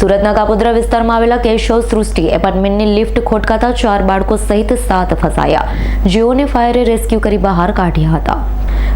સુરતના કાપોદ્રા વિસ્તારમાં આવેલા કેશવ સૃષ્ટિ એપાર્ટમેન્ટની લિફ્ટ ખોટકાતા ચાર બાળકો સહિત સાત ફસાયા. જેઓને ફાયરે રેસ્ક્યુ કરી બહાર કાઢ્યા હતા.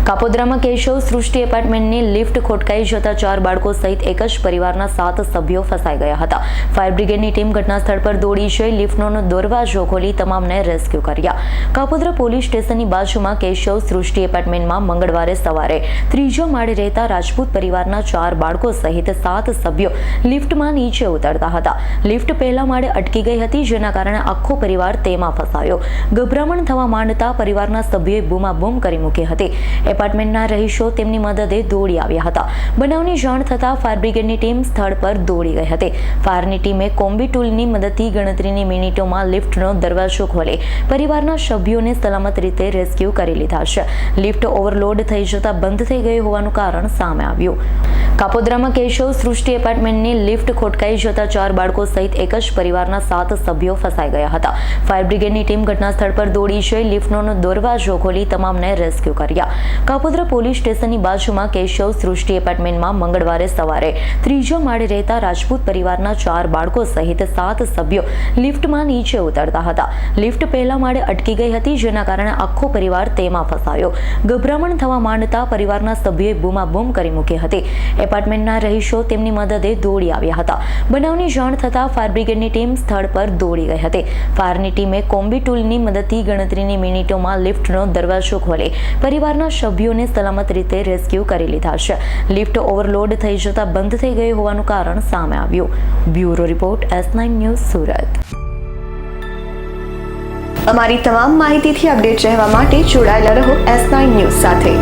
કાપોદ્રામાં કેશવ સૃષ્ટિ એપાર્ટમેન્ટની લિફ્ટ ખોટકાઈ જતા ચાર બાળકો સહિત એક જ પરિવારના સાત સભ્યો ફસાઈ ગયા હતા. ફાયર બ્રિગેડની ટીમ ઘટના સ્થળ પર દોડી જઈ લિફ્ટનો દરવાજો ખોલી તમામને રેસ્ક્યુ કર્યા. કાપોદ્રા પોલીસ સ્ટેશનની બાજુમાં કેશવ સૃષ્ટિ એપાર્ટમેન્ટમાં મંગળવારે સવારે ત્રીજો માળે રહેતા રાજપૂત પરિવારના ચાર બાળકો સહિત સાત સભ્યો લિફ્ટમાં નીચે ઉતરતા હતા. લિફ્ટ પહેલા માળે અટકી ગઈ હતી, જેના કારણે આખો પરિવાર તેમાં ફસાયો. ગભરામણ થવા માંડતા પરિવારના સભ્યોએ બૂમાબૂમ કરી મૂકી હતી. એપાર્ટમેન્ટના રહીશો તેમની મદદે દોડી આવ્યા હતા. બનાવની જાણ થતાં ફાયર બ્રિગેડની ટીમ સ્થળ પર દોડી ગઈ હતી. ફાયરની ટીમે કોમ્બી ટૂલની મદદથી ગણતરીની મિનિટોમાં લિફ્ટનો દરવાજો ખોલી. પરિવારના સભ્યોને સલામત રીતે રેસ્ક્યુ કરી લીધા છે. લિફ્ટ ઓવરલોડ થઈ જતાં બંધ થઈ ગઈ હોવાનું કારણ સામે આવ્યું. કાપોદ્રામાં કેશવ સૃષ્ટિ એપાર્ટમેન્ટની લિફ્ટ ખોટકાઈ જતા ચાર બાળકો સહિત એક જ પરિવારના સાત સભ્યો ફસાઈ ગયા હતા. ફાયર બ્રિગેડની ટીમ ઘટના સ્થળ પર દોડી જઈ લિફ્ટનો દરવાજો ખોલી તમામને રેસ્ક્યુ કર્યા. કાપોદ્રા પોલીસ સ્ટેશનની બાજુમાં કેશવ સૃષ્ટિ એપાર્ટમેન્ટમાં મંગળવારે સવારે ત્રીજો માળે રહેતા રાજપૂત પરિવારના ચાર બાળકો સહિત સાત સભ્યો લિફ્ટમાં નીચે ઉતરતા હતા. લિફ્ટ પહેલા માળે અટકી ગઈ હતી, જેના કારણે આખો પરિવાર તેમાં ફસાયો. ગભરામણ થવા માંડતા પરિવારના સભ્યોએ બૂમાબૂમ કરી મૂકી હતી. એપાર્ટમેન્ટના રહીશો તેમની મદદે દોડી આવ્યા હતા. બનાવની જાણ થતાં ફાયર બ્રિગેડની ટીમ સ્થળ પર દોડી ગઈ હતી. ફાયરની ટીમે કોમ્બી ટૂલની મદદથી ગણતરીની મિનિટોમાં લિફ્ટનો દરવાજો ખોલી. પરિવારના સભ્યોને સલામત રીતે રેસ્ક્યુ કરી લીધા છે. લિફ્ટ ઓવરલોડ થઈ જતા બંધ થઈ ગઈ હોવાનું કારણ સામે આવ્યું. Bureau report S nine news Surat. અમારી તમામ માહિતીથી અપડેટ રહેવા માટે જોડાયેલા રહો એસ નાઇન ન્યૂઝ સાથે.